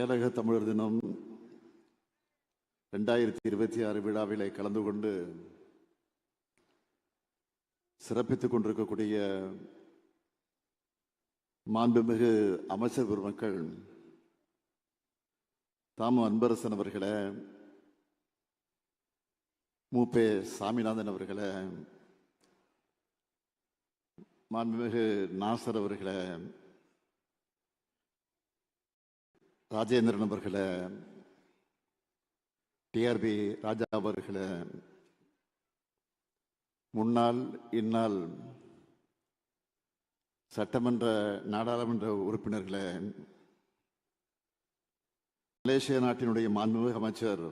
ஏலக தமிழர் தினம் ரெண்டாயிரத்தி இருபத்தி ஆறு விழாவிலே கலந்து கொண்டு சிறப்பித்துக் கொண்டிருக்கக்கூடிய மாண்புமிகு அமைச்சர் பெருமக்கள் தாமு அன்பரசன் அவர்களை மூப்பே சாமிநாதன் அவர்களை மாண்புமிகு நாசர் அவர்களை ராஜேந்திரன் அவர்களை டிஆர்பி ராஜா அவர்களை முன்னாள் இந்நாள் சட்டமன்ற நாடாளுமன்ற உறுப்பினர்களை மலேசிய நாட்டினுடைய மாண்புமிகு அமைச்சர்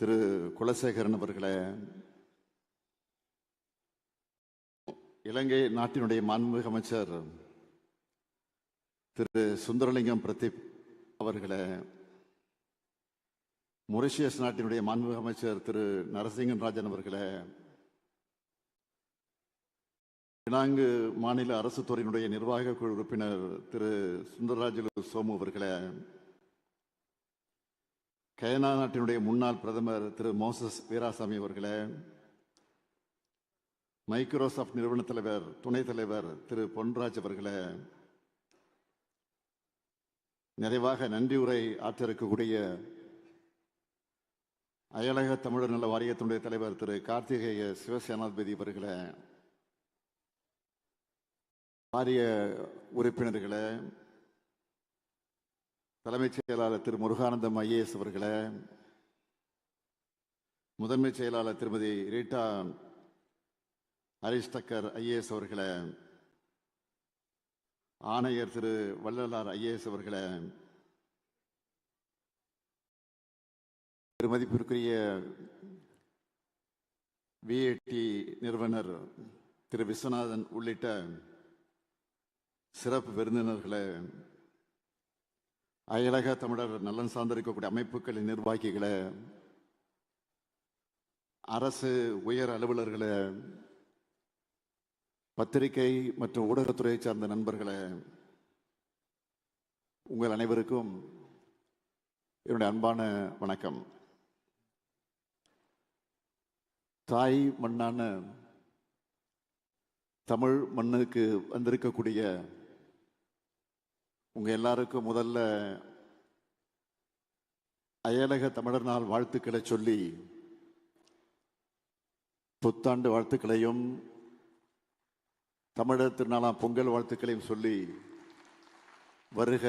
திரு குலசேகரன் அவர்களை இலங்கை நாட்டினுடைய மாண்புமிகு அமைச்சர் திரு சுந்தரலிங்கம் பிரதீப் அவர்களை மொரிஷியஸ் நாட்டினுடைய மாண்புமிகு அமைச்சர் திரு நரசிங்கன் ராஜன் அவர்களை பினாங்கு மாநில அரசு துறையினுடைய நிர்வாக குழு உறுப்பினர் திரு சுந்தரராஜலு சோமு அவர்களை கயனா நாட்டினுடைய முன்னாள் பிரதமர் திரு மோசஸ் வீராசாமி அவர்களே மைக்ரோசாஃப்ட் நிறுவன தலைவர் துணைத் தலைவர் திரு பொன்ராஜ் அவர்களே நிறைவாக நன்றி உரை ஆற்ற இருக்கக்கூடிய அயலக தமிழர் நல வாரியத்தினுடைய தலைவர் திரு கார்த்திகேய சிவசேனாதிபதி அவர்களை வாரிய உறுப்பினர்களை தலைமைச் செயலாளர் திரு முருகானந்தம் ஐஏஎஸ் அவர்களை முதன்மைச் செயலாளர் திருமதி ரீட்டா ஹரிஷ் டக்கர் ஐஏஎஸ் அவர்களை ஆணையர் திரு வள்ளலார் ஐஏஎஸ் அவர்களை பெருமதிப்பிற்குரிய விஏடி நிறுவனர் திரு விஸ்வநாதன் உள்ளிட்ட சிறப்பு விருந்தினர்களை அயலக தமிழர் நலன் சார்ந்திருக்கக்கூடிய அமைப்புகளின் நிர்வாகிகளை அரசு உயர் அலுவலர்களை பத்திரிகை மற்றும் ஊடகத்துறையை சார்ந்த நண்பர்களே உங்கள் அனைவருக்கும் என்னுடைய அன்பான வணக்கம். தாய் மண்ணான தமிழ் மண்ணுக்கு வந்திருக்கக்கூடிய உங்கள் எல்லாருக்கும் முதல்ல அயலக தமிழர் நாள் வாழ்த்துக்களை சொல்லி புத்தாண்டு வாழ்த்துக்களையும் தமிழர் திருநாளாம் பொங்கல் வாழ்த்துக்களையும் சொல்லி வருக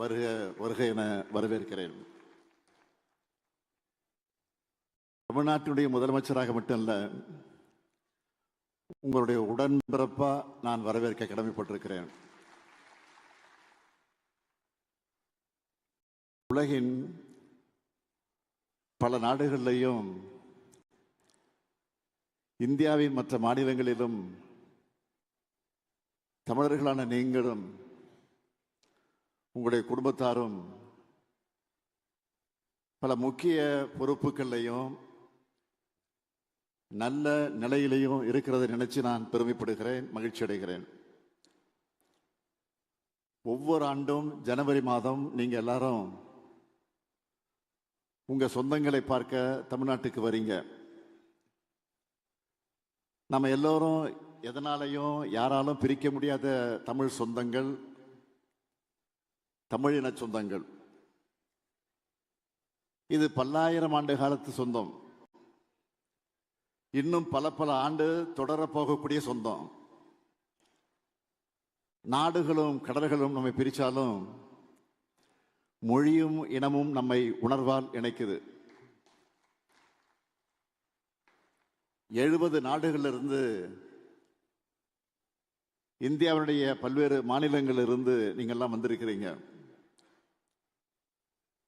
வருக வருக என வரவேற்கிறேன். தமிழ்நாட்டினுடைய முதலமைச்சராக மட்டுமல்ல உங்களுடைய உடன்பிறப்பா நான் வரவேற்க கடமைப்பட்டிருக்கிறேன். உலகின் பல நாடுகளிலையும் இந்தியாவின் மற்ற மாநிலங்களிலும் தமிழர்களான நீங்களும் உங்களுடைய குடும்பத்தாரும் பல முக்கிய பொறுப்புகள்லையும் நல்ல நிலையிலையும் இருக்கிறத நினைச்சு நான் பெருமைப்படுகிறேன் மகிழ்ச்சி அடைகிறேன். ஒவ்வொரு ஆண்டும் ஜனவரி மாதம் நீங்க எல்லாரும் உங்க சொந்தங்களை பார்க்க தமிழ்நாட்டுக்கு வரீங்க. நம்ம எல்லோரும் எதனாலையும் யாராலும் பிரிக்க முடியாத தமிழ் சொந்தங்கள் தமிழின சொந்தங்கள். இது பல்லாயிரம் ஆண்டு காலத்து சொந்தம். இன்னும் பல பல ஆண்டு தொடரப்போகக்கூடிய சொந்தம். நாடுகளும் கடல்களும் நம்மை பிரித்தாலும் மொழியும் இனமும் நம்மை உணர்வால் இணைக்குது. எழுபது நாடுகளிலிருந்து இந்தியாவுடைய பல்வேறு மாநிலங்களிலிருந்து நீங்கள்லாம் வந்திருக்கிறீங்க.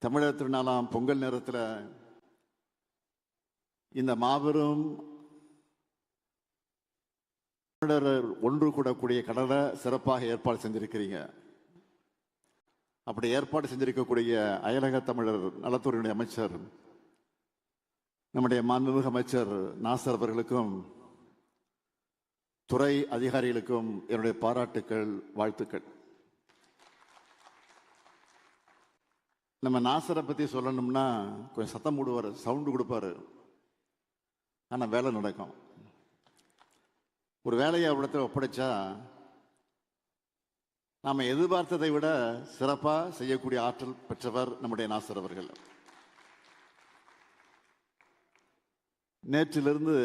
தமிழர் திருநாளாம் பொங்கல் நேரத்தில் இந்த மாபெரும் தமிழர் ஒன்று கூடக்கூடிய கடலை சிறப்பாக ஏற்பாடு செஞ்சிருக்கிறீங்க. அப்படி ஏற்பாடு செஞ்சிருக்கக்கூடிய அயலக தமிழர் நலத்துறையினுடைய அமைச்சர் நம்முடைய மாண்புமிகு அமைச்சர் நாசர் அவர்களுக்கும் துறை அதிகாரிகளுக்கும் என்னுடைய பாராட்டுக்கள் வாழ்த்துக்கள். நம்ம நாசரை பற்றி சொல்லணும்னா கொஞ்சம் சத்தம் போடுவார் சவுண்டு கொடுப்பாரு. ஆனால் வேலை நடக்கும். ஒரு வேலையை அவ்விடத்தில் ஒப்படைச்சா நாம் எதிர்பார்த்ததை விட சிறப்பாக செய்யக்கூடிய ஆற்றல் பெற்றவர் நம்முடைய நாசர் அவர்கள். நேற்றிலிருந்து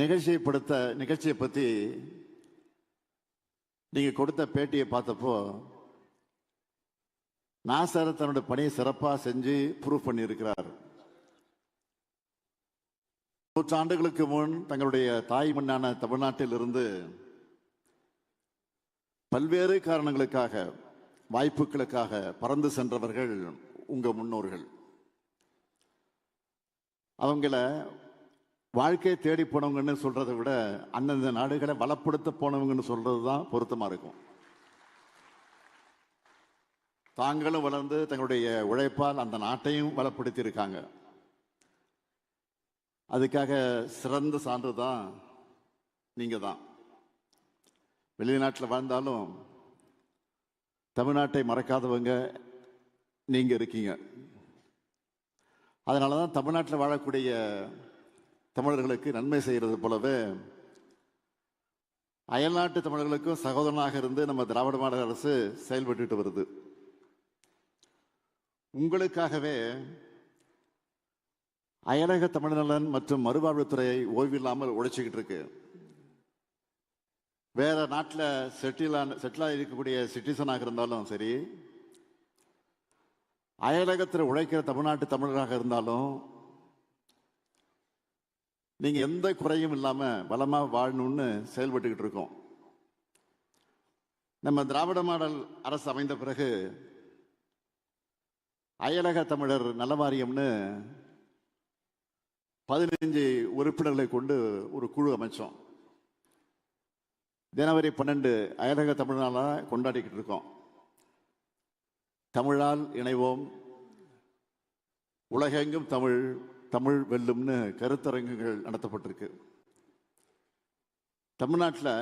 நிகழ்ச்சியை படுத்த நிகழ்ச்சியை பற்றி நீங்கள் கொடுத்த பேட்டியை பார்த்தப்போ நாசர் தன்னுடைய பணியை சிறப்பாக செஞ்சு ப்ரூவ் பண்ணியிருக்கிறார். நூற்றாண்டுகளுக்கு முன் தங்களுடைய தாய் மண்ணான தமிழ்நாட்டில் இருந்து பல்வேறு காரணங்களுக்காக வாய்ப்புகளுக்காக பறந்து சென்றவர்கள் உங்கள் முன்னோர்கள். அவங்கள வாழ்க்கையை தேடி போனவங்கன்னு சொல்றதை விட அந்தந்த நாடுகளை வளப்படுத்த போனவங்கன்னு சொல்றது தான் பொருத்தமா இருக்கும். தாங்களும் வளர்ந்து தங்களுடைய உழைப்பால் அந்த நாட்டையும் வளப்படுத்தி இருக்காங்க அதுக்காக சிறந்த சான்று தான் நீங்க தான். வெளிநாட்டில் வாழ்ந்தாலும் தமிழ்நாட்டை மறக்காதவங்க நீங்க இருக்கீங்க. அதனால தான் தமிழ்நாட்டில் வாழக்கூடிய தமிழர்களுக்கு நன்மை செய்கிறது போலவே அயல்நாட்டு தமிழர்களுக்கும் சகோதரனாக இருந்து நம்ம திராவிட மாடல் அரசு செயல்பட்டுட்டு வருது. உங்களுக்காகவே அயலக தமிழ்நலன் மற்றும் மறுவாழ்வுத்துறையை ஓய்வில்லாமல் உழைச்சிக்கிட்டு இருக்கு. வேற நாட்டில் செட்டிலான செட்டிலாக இருக்கக்கூடிய சிட்டிசனாக இருந்தாலும் சரி அயலகத்தில் உழைக்கிற தமிழ்நாட்டு தமிழராக இருந்தாலும் நீங்கள் எந்த குறையும் இல்லாமல் வளமாக வாழணும்னு செயல்பட்டுக்கிட்டு இருக்கோம். நம்ம திராவிட மாடல் அரசு அமைந்த பிறகு அயலக தமிழர் நலவாரியம்னு பதினைஞ்சு உறுப்பினர்களை கொண்டு ஒரு குழு அமைச்சோம். ஜனவரி பன்னெண்டு அயலக தமிழ்நாளாக கொண்டாடிக்கிட்டு இருக்கோம். தமிழால் இணைவோம். உலகெங்கும் தமிழ் தமிழ் வெல்லும்னு கருத்தரங்குகள் நடத்தப்பட்டிருக்கு. தமிழ்நாட்டில்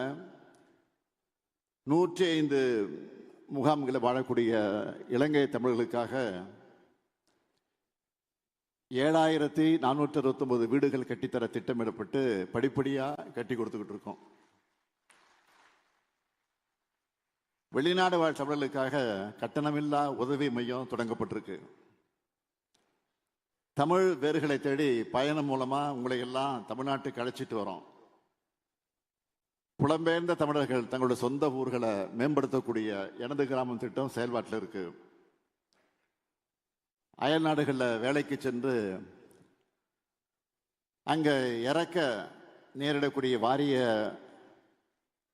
நூற்றி ஐந்து முகாம்களை வாழக்கூடிய இலங்கை தமிழர்களுக்காக ஏழாயிரத்தி நானூற்றி அறுபத்தொன்பது வீடுகள் கட்டித்தர திட்டமிடப்பட்டு படிப்படியாக கட்டி கொடுத்துக்கிட்டு இருக்கோம். வெளிநாடு வாழ் தமிழர்களுக்காக கட்டணமில்லா உதவி மையம் தொடங்கப்பட்டிருக்கு. தமிழ் வேர்களை தேடி பயணம் மூலமா உங்களை எல்லாம் தமிழ்நாட்டுக்கு அழைச்சிட்டு வரோம். புலம்பெயர்ந்த தமிழர்கள் தங்களுடைய சொந்த ஊர்களை மேம்படுத்தக்கூடிய எனது கிராமம் திட்டம் செயல்பாட்டில் இருக்கு. அயல் நாடுகளில் வேலைக்கு சென்று அங்க இறக்க நேரிடக்கூடிய வாரிய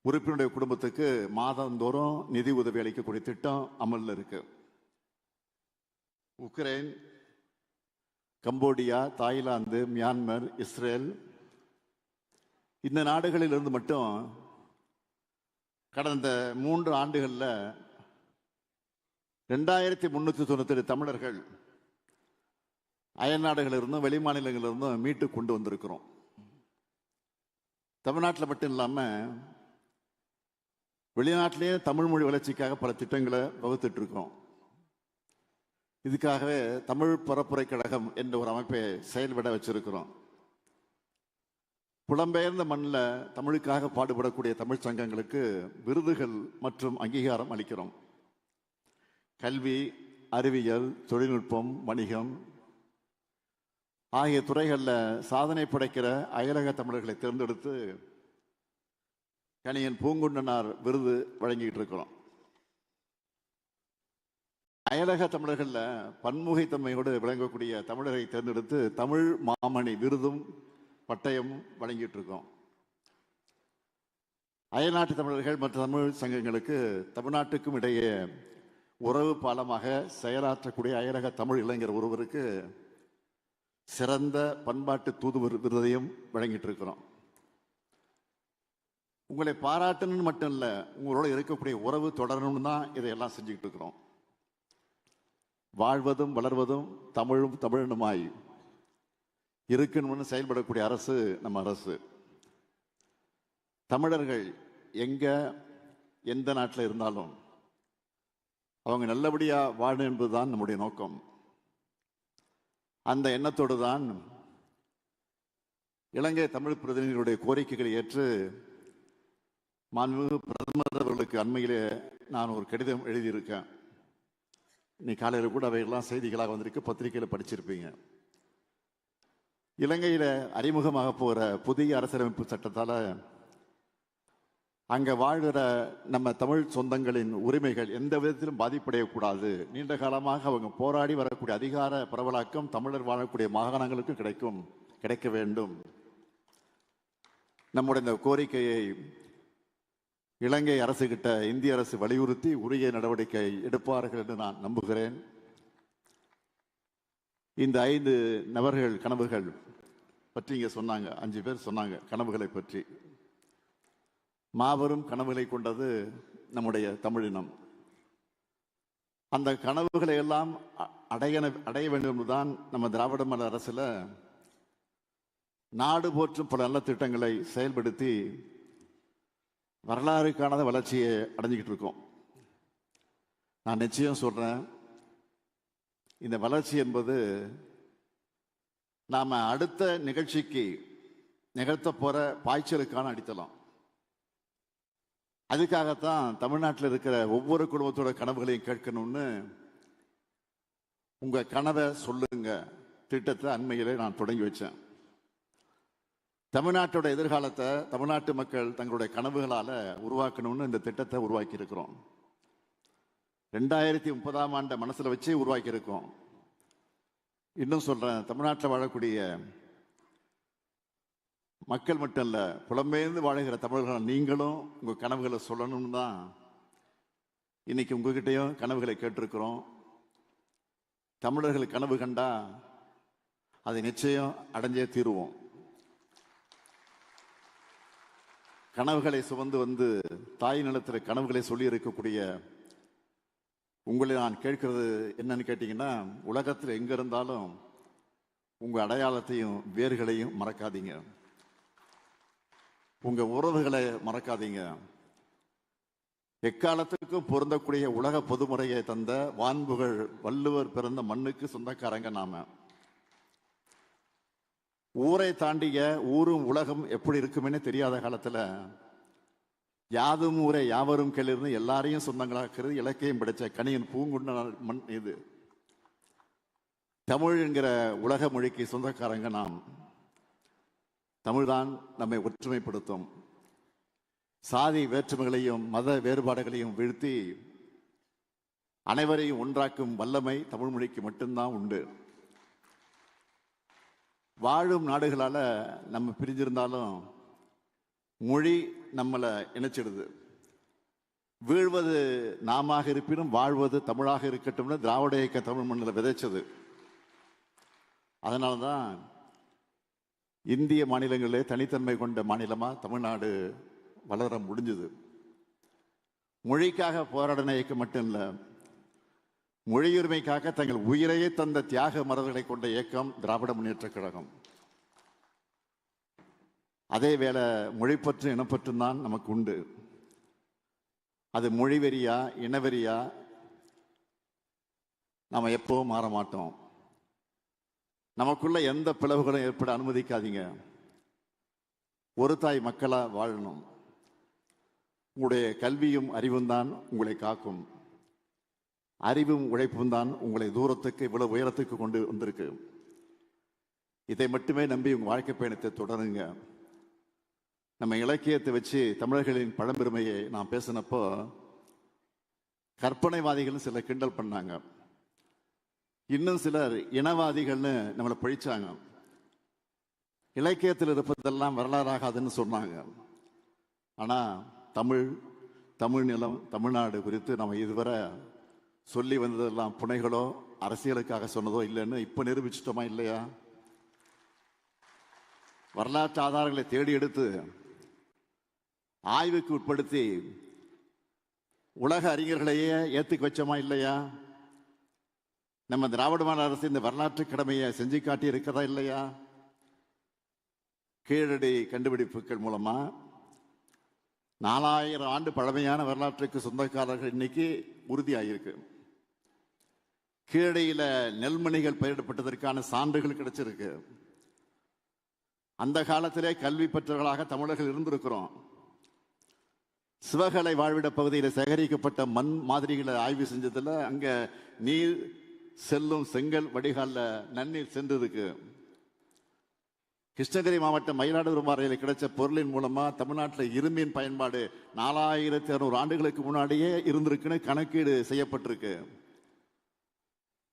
உறுப்பினருடைய குடும்பத்துக்கு மாதந்தோறும் நிதி உதவி அளிக்கக்கூடிய திட்டம் அமலில் இருக்கு. Ukraine Cambodia Thailand Myanmar Israel. இந்த நாடுகளில் இருந்து மட்டும் கடந்த மூன்று ஆண்டுகளில் ரெண்டாயிரத்தி முன்னூற்றி தொண்ணூத்தெட்டு தமிழர்கள் அயல்நாடுகளிலிருந்தும் வெளிமாநிலங்களிலிருந்தும் வெளி மாநிலங்களிலிருந்தும் மீட்டு கொண்டு வந்திருக்கிறோம். தமிழ்நாட்டில் மட்டும் இல்லாமல் வெளிநாட்டிலேயே தமிழ் மொழி வளர்ச்சிக்காக பல திட்டங்களை வகுத்துட்டு இதுக்காகவே தமிழ் பரப்புரை கழகம் என்ற ஒரு அமைப்பை செயல்பட வச்சிருக்கிறோம். புலம்பெயர்ந்த மண்ணில் தமிழுக்காக பாடுபடக்கூடிய தமிழ் சங்கங்களுக்கு விருதுகள் மற்றும் அங்கீகாரம் அளிக்கிறோம். கல்வி அறிவியல் தொழில்நுட்பம் வணிகம் ஆகிய துறைகளில் சாதனை படைக்கிற அயலக தமிழர்களை தேர்ந்தெடுத்து கணியன் பூங்குண்டனார் விருது வழங்கிட்டு இருக்கிறோம். அயலக தமிழர்களில் பன்முகைத்தன்மையோடு விளங்கக்கூடிய தமிழரை தேர்ந்தெடுத்து தமிழ் மாமணி விருதும் பட்டயம் வழங்கிட்டு இருக்கோம் அயல்நாட்டு தமிழர்கள் மற்றும் தமிழ் சங்கங்களுக்கு தமிழ்நாட்டுக்கும் இடையே உறவு பாலமாக செயலாற்றக்கூடிய அயலக தமிழ் இளைஞர் ஒருவருக்கு சிறந்த பண்பாட்டு தூதுவர் விருதையும் வழங்கிட்டு இருக்கிறோம் உங்களை பாராட்டணும்னு மட்டும் இல்லை உங்களோட இருக்கக்கூடிய உறவு தொடரணும்னு தான் இதையெல்லாம் செஞ்சுக்கிட்டு இருக்கிறோம் வாழ்வதும் வளர்வதும் தமிழும் தமிழனுமாய் இருக்கணும்னு செயல்படக்கூடிய அரசு நம்ம அரசு. தமிழர்கள் எங்க எந்த நாட்டில் இருந்தாலும் அவங்க நல்லபடியாக வாழணும் என்பதுதான் நம்முடைய நோக்கம். அந்த எண்ணத்தோடு தான் இலங்கை தமிழ் பிரதிநிதிகளுடைய கோரிக்கைகளை ஏற்று மாண்புமிகு பிரதமர் அவர்களுக்கு அண்மையிலே நான் ஒரு கடிதம் எழுதியிருக்கேன். நீ காலையில் கூட அவையெல்லாம் செய்திகளாக வந்திருக்கு பத்திரிகையில் படிச்சிருப்பீங்க. இலங்கையில் அறிமுகமாக போகிற புதிய அரசியலமைப்பு சட்டத்தால் அங்கே வாழ்கிற நம்ம தமிழ் சொந்தங்களின் உரிமைகள் எந்த விதத்திலும் பாதிப்படையக்கூடாது. நீண்ட காலமாக அவங்க போராடி வரக்கூடிய அதிகார பரவலாக்கம் தமிழர் வாழக்கூடிய மாகாணங்களுக்கும் கிடைக்கும் கிடைக்க வேண்டும். நம்முடைய இந்த கோரிக்கையை இலங்கை அரசு கிட்ட இந்திய அரசு வலியுறுத்தி உரிய நடவடிக்கை எடுப்பார்கள் என்று நான் நம்புகிறேன். இந்த ஐந்து நபர்கள் கனவுகள் பற்றி இங்கே சொன்னாங்க. அஞ்சு பேர் சொன்னாங்க கனவுகளை பற்றி. மாபெரும் கனவுகளை கொண்டது நம்முடைய தமிழினம் அந்த கனவுகளை எல்லாம் அ- அடைய அடைய வேண்டும் தான் நம்ம திராவிட மல அரசில் நாடு போற்றும் பல நல்ல திட்டங்களை செயல்படுத்தி வரலாறு காணாத வளர்ச்சியை அடைஞ்சிக்கிட்டு இருக்கோம். நான் நிச்சயம் சொல்கிறேன் இந்த வளர்ச்சி என்பது நாம் அடுத்த நிகழ்ச்சிக்கு நிகழ்த்த போகிற பாய்ச்சலுக்கான அடித்தளம். அதுக்காகத்தான் தமிழ்நாட்டில் இருக்கிற ஒவ்வொரு குடும்பத்தோட கனவுகளையும் கேட்கணும்னு உங்கள் கனவை சொல்லுங்க. திட்டத்தை அண்மையிலே நான் தொடங்கி வச்சேன். தமிழ்நாட்டோட எதிர்காலத்தை தமிழ்நாட்டு மக்கள் தங்களுடைய கனவுகளால் உருவாக்கணும்னு இந்த திட்டத்தை உருவாக்கி இருக்கிறோம் ரெண்டாயிரத்தி முப்பதாம் ஆண்டை மனசில் வச்சு உருவாக்கி இருக்கோம் இன்னும் சொல்கிறேன் தமிழ்நாட்டில் வாழக்கூடிய மக்கள் மட்டும் இல்லை புலம்பெயர்ந்து வாழுகிற தமிழர்கள் நீங்களும் உங்கள் கனவுகளை சொல்லணும்னு தான் இன்னைக்கு உங்ககிட்டையும் கனவுகளை கேட்டிருக்கிறோம். தமிழர்கள் கனவு கண்டா அதை நிச்சயம் அடைஞ்சே தீருவோம். கனவுகளை சுமந்து வந்து தாய் நிலத்தில் கனவுகளை சொல்லி இருக்கக்கூடிய உங்களை நான் கேட்கிறது என்னன்னு கேட்டிங்கன்னா உலகத்தில் எங்க இருந்தாலும் உங்கள் அடையாளத்தையும் வேர்களையும் மறக்காதீங்க. உங்கள் உறவுகளை மறக்காதீங்க. எக்காலத்துக்கும் பொருந்தக்கூடிய உலக பொதுமுறையை தந்த வான்புகள் வள்ளுவர் பிறந்த மண்ணுக்கு சொந்தக்காரங்க நாம. ஊரை தாண்டிய ஊரும் உலகம் எப்படி இருக்குமென்னு தெரியாத காலத்தில் யாதும் ஊரை யாவரும் கேளிர்னு எல்லாரையும் சொந்தங்களாக்குறது இலக்கியம் படைச்ச கணியன் பூங்குண்ட மண் இது. தமிழ் என்கிற உலக மொழிக்கு சொந்தக்காரங்க நாம். தமிழ்தான் நம்மை ஒற்றுமைப்படுத்தும். சாதி வேற்றுமைகளையும் மத வேறுபாடுகளையும் வீழ்த்தி அனைவரையும் ஒன்றாக்கும் வல்லமை தமிழ் மொழிக்கு மட்டும்தான் உண்டு. வாழும் நாடுகளால் நம்ம பிரிஞ்சிருந்தாலும் மொழி நம்மளை இணைச்சிடுது. வீழ்வது நாமாக இருப்பினும் வாழ்வது தமிழாக இருக்கட்டும்னு திராவிட இயக்க தமிழ் மண்ணில் விதைச்சது. அதனால தான் இந்திய மாநிலங்களிலே தனித்தன்மை கொண்ட மாநிலமாக தமிழ்நாடு வளர முடிஞ்சுது. மொழிக்காக போராடின இயக்கம் மட்டும் இல்லை மொழியுரிமைக்காக தங்கள் உயிரையே தந்த தியாக மரபுகளை கொண்ட இயக்கம் திராவிட முன்னேற்ற கழகம். அதே வேளை மொழிப்பற்று இனப்பற்றும் தான் நமக்கு உண்டு. அது மொழிவெறியா இனவெறியா நாம எப்பவும் மாற மாட்டோம். நமக்குள்ள எந்த பிளவுகளும் ஏற்பட அனுமதிக்காதீங்க. ஒரு தாய் மக்களாக வாழணும். உங்களுடைய கல்வியும் அறிவும் தான் உங்களை காக்கும். அறிவும் உழைப்பும் தான் உங்களை தூரத்துக்கு இவ்வளவு உயரத்துக்கு கொண்டு வந்திருக்கு. இதை மட்டுமே நம்பி உங்கள் வாழ்க்கை பயணத்தை தொடருங்க. நம்ம இலக்கியத்தை வச்சு தமிழர்களின் பழம்பெருமையை நான் பேசினப்போ கற்பனைவாதிகள் சில கிண்டல் பண்ணாங்க. இன்னும் சிலர் இனவாதிகள்னு நம்மளை பழிச்சாங்க. இலக்கியத்தில் இருப்பதெல்லாம் வரலாறாகாதுன்னு சொன்னாங்க. ஆனால் தமிழ் தமிழ் நிலம் தமிழ்நாடு குறித்து நம்ம இதுவரை சொல்லி வந்ததெல்லாம் புனைகளோ அரசியலுக்காக சொன்னதோ இல்லைன்னு இப்ப நிரூபிச்சிட்டோமா இல்லையா? வரலாற்று ஆதாரங்களை தேடி எடுத்து ஆய்வுக்கு உட்படுத்தி உலக அறிஞர்களையே ஏற்றுக்க வச்சோமா இல்லையா? நம்ம திராவிட மாநில அரசு இந்த வரலாற்று கடமையை செஞ்சு காட்டி இருக்கிறதா இல்லையா? கீழடி கண்டுபிடிப்புகள் மூலமா நாலாயிரம் ஆண்டு பழமையான வரலாற்றுக்கு சொந்தக்காரர்கள் இன்னைக்கு உறுதியாகியிருக்கு கீழையில் நெல்மணிகள் பயிரிடப்பட்டதற்கான சான்றுகள் கிடைச்சிருக்கு. அந்த காலத்திலே கல்வி பெற்றவர்களாக தமிழர்கள் இருந்திருக்கிறோம். சிவகலை வாழ்விட பகுதியில் சேகரிக்கப்பட்ட மண் மாதிரிகளை ஆய்வு செஞ்சதில் அங்கே நீர் செல்லும் செங்கல் வடிகாலில் நன்னீர் சென்றிருக்கு. கிருஷ்ணகிரி மாவட்டம் மயிலாடுதுறை மாறையில் கிடைச்ச பொருளின் மூலமாக தமிழ்நாட்டில் இரும்பின் பயன்பாடு நாலாயிரத்தி அறுநூறு ஆண்டுகளுக்கு முன்னாடியே இருந்திருக்குன்னு கணக்கீடு செய்யப்பட்டிருக்கு.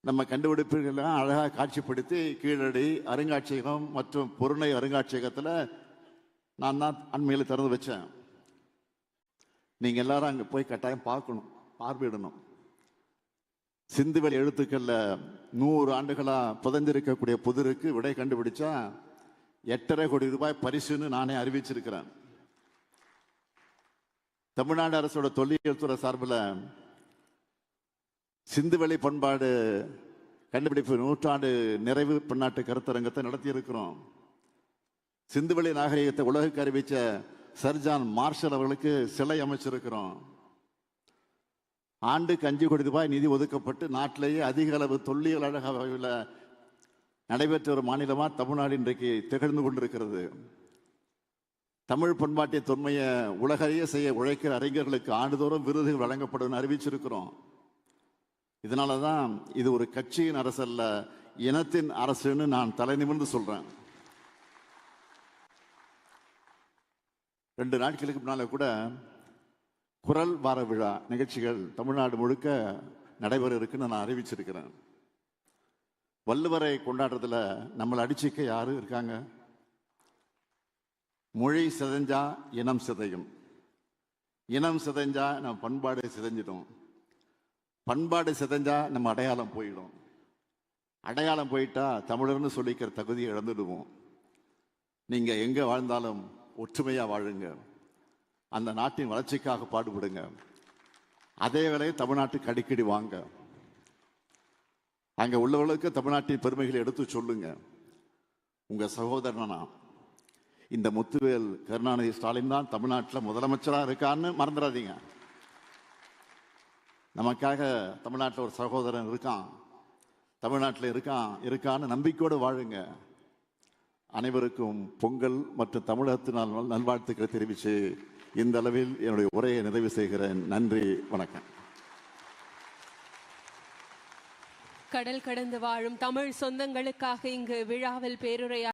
நம்ம கண்டுபிடிப்புகள்லாம் அழகாக காட்சிப்படுத்தி கீழடி அருங்காட்சியகம் மற்றும் பொருணை அருங்காட்சியகத்தில் நான் தான் அண்மையில் திறந்து வச்சேன். நீங்கள் எல்லாரும் அங்கே போய் கட்டாயம் பார்க்கணும் பார்வையிடணும். சிந்துவெளி எழுத்துக்களில் நூறு ஆண்டுகளாக புதைஞ்சிருக்கக்கூடிய புதிருக்கு விடை கண்டுபிடிச்சா எட்டரை கோடி ரூபாய் பரிசுன்னு நானே அறிவிச்சிருக்கிறேன். தமிழ்நாடு அரசோட தொல்லியல் துறை சார்பில் சிந்துவெளி பண்பாடு கண்டுபிடிப்பு நூற்றாண்டு நிறைவு பன்னாட்டு கருத்தரங்கத்தை நடத்தி இருக்கிறோம் சிந்துவெளி நாகரிகத்தை உலகுக்கு அறிவித்த சர்ஜான் மார்ஷல் அவர்களுக்கு சிலை அமைச்சிருக்கிறோம். ஆண்டுக்கு அஞ்சு கோடி ரூபாய் நிதி ஒதுக்கப்பட்டு நாட்டிலேயே அதிக அளவு தொல்லியல் அழகாவில் நடைபெற்ற ஒரு மாநிலமாக தமிழ்நாடு இன்றைக்கு திகழ்ந்து கொண்டிருக்கிறது. தமிழ் பண்பாட்டின் தொன்மையை உலகறிய செய்ய உழைக்கிற அறிஞர்களுக்கு ஆண்டுதோறும் விருதுகள் வழங்கப்படும் அறிவிச்சிருக்கிறோம். இதனால தான் இது ஒரு கட்சியின் அரசு அல்ல இனத்தின் அரசுன்னு நான் தலை நிமிர்ந்து சொல்றேன். ரெண்டு நாட்களுக்கு முன்னால கூட குரல் வார விழா நிகழ்ச்சிகள் தமிழ்நாடு முழுக்க நடைபெற இருக்குன்னு நான் அறிவிச்சிருக்கிறேன். வள்ளுவரை கொண்டாடுறதுல நம்மளை அடிச்சிக்க யாரு இருக்காங்க? மொழி சிதைஞ்சா இனம் சிதையும். இனம் சிதைஞ்சா நம்ம பண்பாடு சிதைஞ்சிடும். பண்பாடு சிதைஞ்சா நம்ம அடையாளம் போயிடும். அடையாளம் போயிட்டா தமிழர்னு சொல்லிக்கிற தகுதியை இழந்துடுவோம். நீங்கள் எங்கே வாழ்ந்தாலும் ஒற்றுமையாக வாழுங்க. அந்த நாட்டின் வளர்ச்சிக்காக பாடுபடுங்க. அதே வேளையை தமிழ்நாட்டுக்கு அடிக்கடி வாங்க. அங்கே உள்ளவர்களுக்கு தமிழ்நாட்டின் பெருமைகளை எடுத்து சொல்லுங்க. உங்கள் சகோதரனா இந்த முத்துவேல் கருணாநிதி ஸ்டாலின் தான் தமிழ்நாட்டில் முதலமைச்சராக இருக்கான்னு மறந்துடாதீங்க நமக்காக தமிழ்நாட்டில் ஒரு சகோதரன் இருக்கான். தமிழ்நாட்டில் இருக்கான் இருக்கான்னு நம்பிக்கையோடு வாழுங்க. அனைவருக்கும் பொங்கல் மற்றும் தமிழகத்தினால் நல்வாழ்த்துக்களை தெரிவித்து இந்த அளவில் என்னுடைய உரையை நிறைவு செய்கிறேன். நன்றி வணக்கம். கடல் கடந்து வாழும் தமிழ் சொந்தங்களுக்காக இங்கு விழாவில் பேருரையா